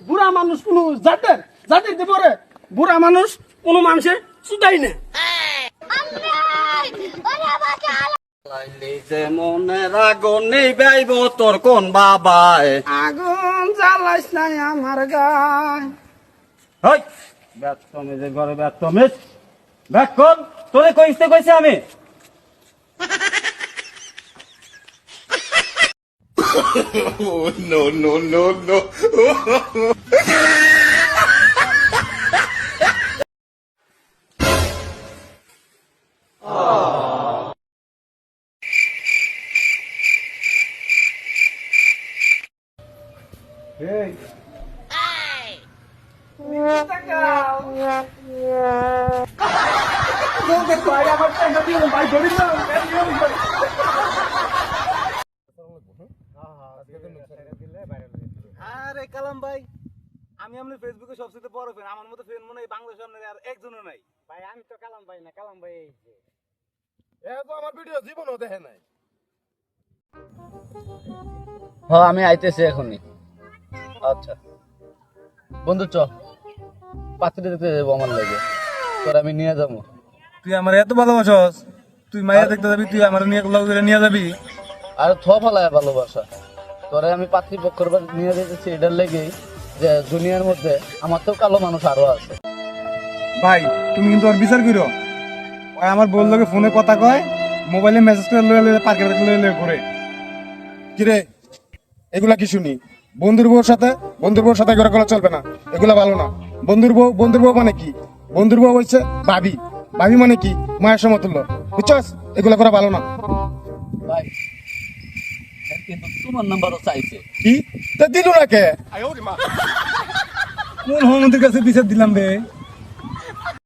বুড়া মানুষ কোনো মানুষ কোনো মানুষের মনে জ্বালাইস নাই আমার গায়। হই ব্যস্ত মেজের ঘরে ব্যস্ত মেজ ব্যাক কর তোরে কইতে কইছে আমি no, no, no, no. আরে কালাম ভাই আমি আপনার ফেসবুকে সবচেয়ে বড় ফ্যান আমার মতো ফ্যান মনে হয় বাংলাদেশে আপনার আর একজনও নাই। ভাই আমি তো কালাম ভাই না কালাম ভাই এই যে। আমার ভিডিও জীবনও দেখে নাই। হ্যাঁ আমি আইতেছি এখনই। আচ্ছা। বন্ধু চ। পাত্রী দেখতে যাব আমার লাগে। তোর আমি নিয়ে যাব। তুই আমার এত ভালোবাসস তুই মাইয়া দেখতে যাবি তুই আমার নিয়ে লগ করে নিয়ে যাবি। আর থ ফালায় ভালোবাসা। তোরে আমি পাত্রী পক্ষের বাড়ি নিয়ে যেতেছি এটার লেগেই যে দুনিয়ার মধ্যে আমার তো কালো মানুষ আরও আছে। ভাই তুমি কিন্তু ওর বিচার করো। ওই আমার বল লোকে ফোনে কথা কয় মোবাইলে মেসেজ করে লয়ে লয়ে পার্কে লয়ে লয়ে ঘুরে। কিরে এগুলা কি শুনি? বন্ধুর বউর সাথে বন্ধুর বউর সাথে এগুলো করা চলবে না। এগুলা ভালো না। বন্ধুর বউ বন্ধুর বউ মানে কি? বন্ধুর বউ হচ্ছে ভাবি। ভাবি মানে কি? মায়ের সমতুল্য। বুঝছস? এগুলো করা ভালো না। ভাই কিন্তু তোমার নাম্বারও চাইছে। কি? তা দিল না কে? কোন হোমন্ত্রীর কাছে বিচার দিলাম রে